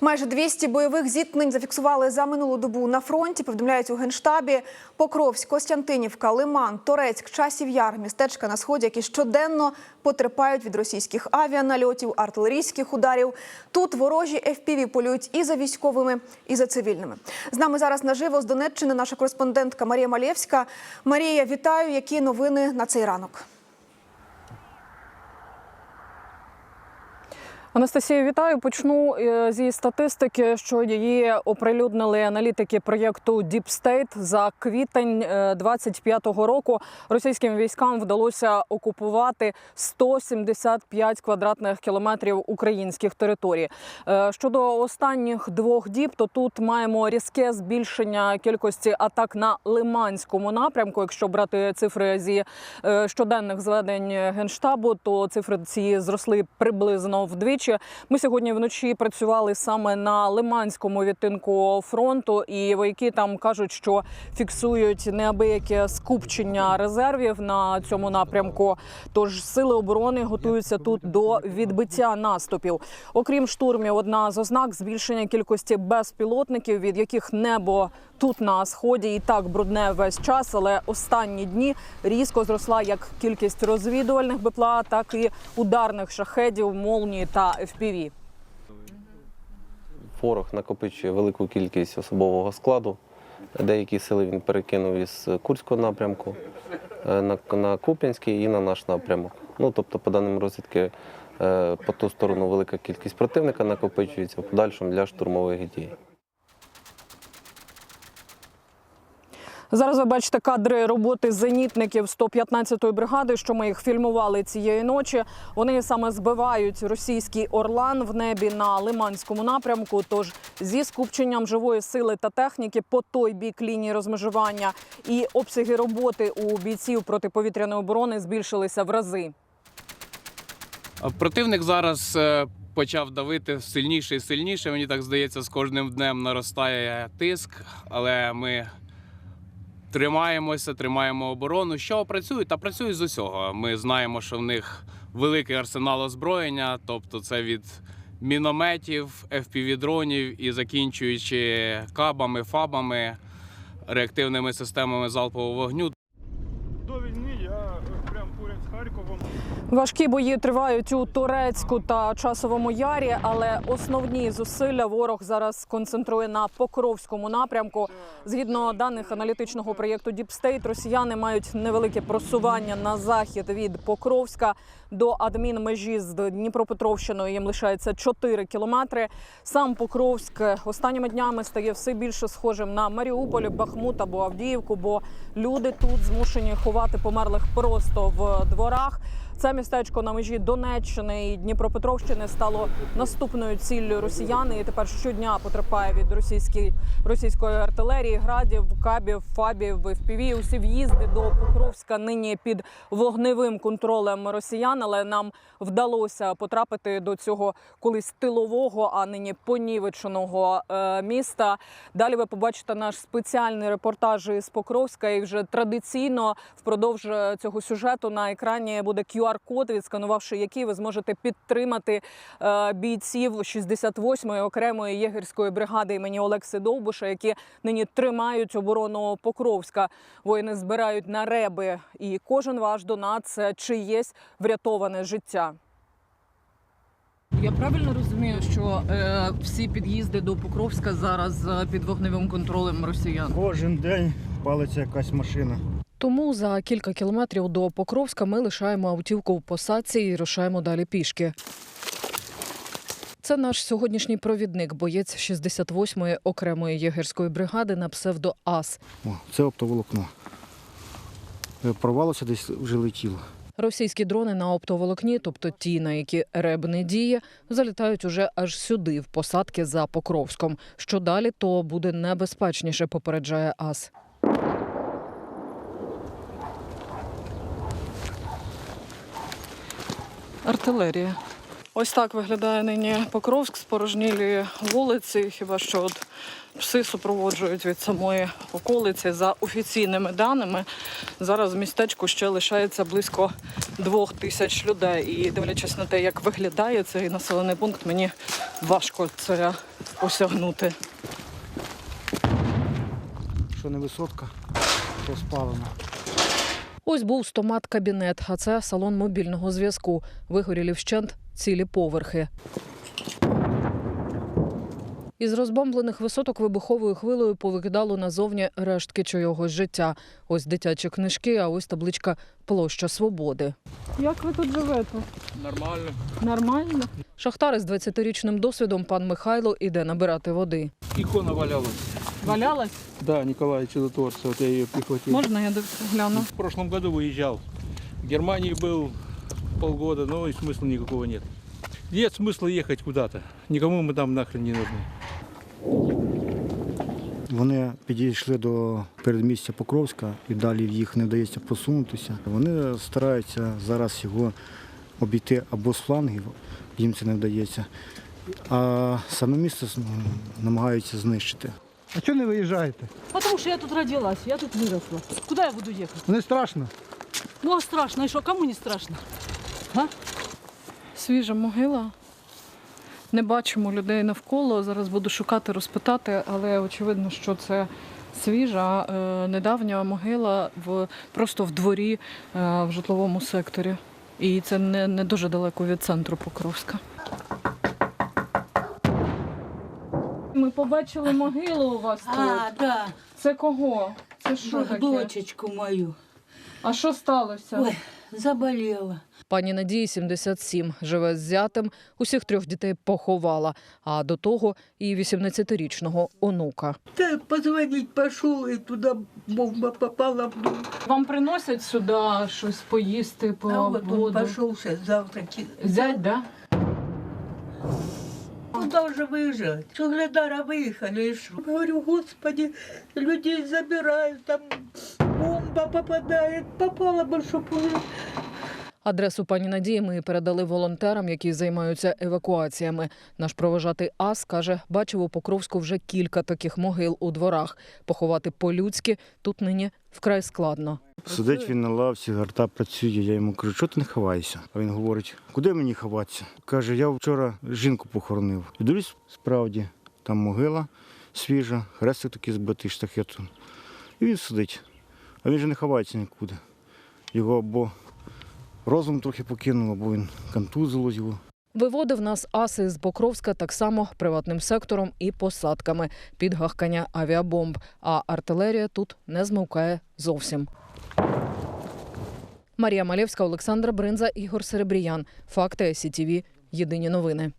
Майже 200 бойових зіткнень зафіксували за минулу добу на фронті. Повідомляють у генштабі Покровськ, Костянтинівка, Лиман, Торецьк, Часів Яр, містечка на сході, які щоденно потерпають від російських авіанальотів, артилерійських ударів. Тут ворожі FPV полюють і за військовими, і за цивільними. З нами зараз наживо з Донеччини наша кореспондентка Марія Малєвська. Марія, вітаю. Які новини на цей ранок? Анастасія, вітаю. Почну е, зі статистики, що її оприлюднили аналітики проєкту Deep State. За квітень 25-го року російським військам вдалося окупувати 175 квадратних кілометрів українських територій. Е, Щодо останніх двох діб, то тут маємо різке збільшення кількості атак на Лиманському напрямку. Якщо брати цифри зі е, щоденних зведень генштабу, то цифри ці зросли приблизно вдвічі. Ми сьогодні вночі працювали саме на Лиманському відтинку фронту, і вояки там кажуть, що фіксують неабияке скупчення резервів на цьому напрямку. Тож сили оборони готуються тут до відбиття наступів. Окрім штурмів, одна з ознак збільшення кількості безпілотників, від яких небо тут на сході і так брудне весь час, але останні дні різко зросла як кількість розвідувальних БПЛА, так і ударних шахедів, молнії та FPV. Ворог накопичує велику кількість особового складу. Деякі сили він перекинув із Курського напрямку е, на, на Куп'янський і на наш напрямок. Ну, тобто, по даним розвідки, е, по ту сторону велика кількість противника накопичується в подальшому для штурмових дій. Зараз ви бачите кадри роботи зенітників 115-ї бригади, що ми їх фільмували цієї ночі. Вони саме збивають російський орлан в небі на Лиманському напрямку. Тож зі скупченням живої сили та техніки по той бік лінії розмежування і обсяги роботи у бійців протиповітряної оборони збільшилися в рази. Противник зараз е, почав давити сильніше і сильніше. Мені так здається, з кожним днем наростає тиск, але ми тримаємося, тримаємо оборону. Що працюють? Та працюють з усього. Ми знаємо, що в них великий арсенал озброєння, тобто це від мінометів, FPV-дронів і закінчуючи кабами, фабами, реактивними системами залпового вогню. До війни я е, прям поряд з Харковом. Важкі бої тривають у Турецьку та Часовому Ярі, але основні зусилля ворог зараз концентрує на Покровському напрямку. Згідно даних аналітичного проєкту State, росіяни мають невелике просування на захід від Покровська до адмінмежі з Дніпропетровщиною. Їм лишається 4 кілометри. Сам Покровськ останніми днями стає все більше схожим на Маріуполь, Бахмут або Авдіївку, бо люди тут змушені ховати померлих просто в дворах. Це містечко на межі Донеччини і Дніпропетровщини стало наступною ціллю росіян. І тепер щодня потерпає від російської російської артилерії, градів, кабів, фабів, FPV. Усі в'їзди до Покровська нині під вогневим контролем росіян. Але нам вдалося потрапити до цього колись тилового, а нині понівеченого е, міста. Далі ви побачите наш спеціальний репортаж із Покровська. І вже традиційно впродовж е, цього сюжету на екрані буде QR-код, відсканувавши який ви зможете підтримати е, бійців 68-ї окремої єгерської бригади імені Олекси Довбуша, які нині тримають оборону Покровська. Воїни збирають на реби, і кожен ваш донат це чиєсь врятоване життя. Я правильно розумію, що е, всі під'їзди до Покровська зараз е, під вогневим контролем росіян. Кожен день палиться якась машина. Тому за кілька кілометрів до Покровська ми лишаємо автівку в посадці і рушаємо далі пішки. Це наш сьогоднішній провідник, боєць 68-ї окремої єгерської бригади на псевдо Ас. О, це оптоволокно. Е, Порвалося десь вже летіло. Російські дрони на оптоволокні, тобто ті, на які РЕБ не діє, залітають уже аж сюди, в посадки за Покровськом. Що далі, то буде небезпечніше, попереджає Ас. Артилерія. Ось так виглядає нині Покровськ, спорожнілі вулиці. Хіба що от пси супроводжують від самої околиці за офіційними даними. Зараз в містечку ще лишається близько двох тисяч людей. І дивлячись на те, як виглядає цей населений пункт, мені важко це осягнути. Що не висотка, то спалено. Ось був стомат-кабінет, а це салон мобільного зв'язку. Вигоріли вщент цілі поверхи. Із розбомблених висоток вибуховою хвилею повикидало назовні рештки чогось життя. Ось дитячі книжки, а ось табличка Площа Свободи. Як ви тут живете? Нормально. Нормально. Шахтар із 20-річним досвідом пан Михайло іде набирати води. Икона валялась. Валялась? Да, Николай Чудотворца, вот я ее прихватил. Можна я гляну? В прошлом году выезжал. В Германии был полгода, но и смысла никакого нет. Нет смысла ехать куда-то. Никому мы там нахрен не нужны. Вони підійшли до передмістя Покровська і далі їх не вдається просунутися. Вони стараються зараз його обійти або з флангів, їм це не вдається, а саме місто м, намагаються знищити. А чого не виїжджаєте? Потому что я тут родилась, я тут выросла. Куда я буду ехать? Не страшно. Ну а страшно, и что, кому не страшно? Свіжа могила. Не бачимо людей навколо. Зараз буду шукати, розпитати, але очевидно, що це свіжа, е, недавня могила в, просто в дворі е, в житловому секторі. І це не, не дуже далеко від центру Покровська. Ми побачили могилу у вас А, да, Це кого? Це що таке? дочечку мою. А що сталося? Ой, заболела. Пані Надії 77, живе з зятем, усіх трьох дітей поховала, а до того і 18-річного онука. Да, позвонить пошел, и туда бомба попала в дом. Вам приносять сюди щось поїсти, по А вот он воду? пошел сейчас завтра. Зять, да? Куда уже выезжать? Суглядара выехали, и что? Говорю, господи, людей забирают, там бомба попадает, попала бы, чтобы Адресу пані Надії ми передали волонтерам, які займаються евакуаціями. Наш провожатий Ас каже, бачив у Покровську вже кілька таких могил у дворах. Поховати по-людськи тут нині вкрай складно. Сидить він на лавці, гарта працює. Я йому кажу, чого ти не ховаєшся? А він говорить, куди мені ховатися? Каже, я вчора жінку похоронив. І дивлюсь, справді, там могила свіжа, хрестик такий збитий штахетом. І він сидить. А він же не ховається нікуди. Його або розум трохи покинуло, бо він контузило його. Виводив нас аси з Покровська так само приватним сектором і посадками під гахкання авіабомб. А артилерія тут не змовкає зовсім. Марія Малєвська, Олександра Бринза, Ігор Серебріян. Факти СІТІВІ. Єдині новини.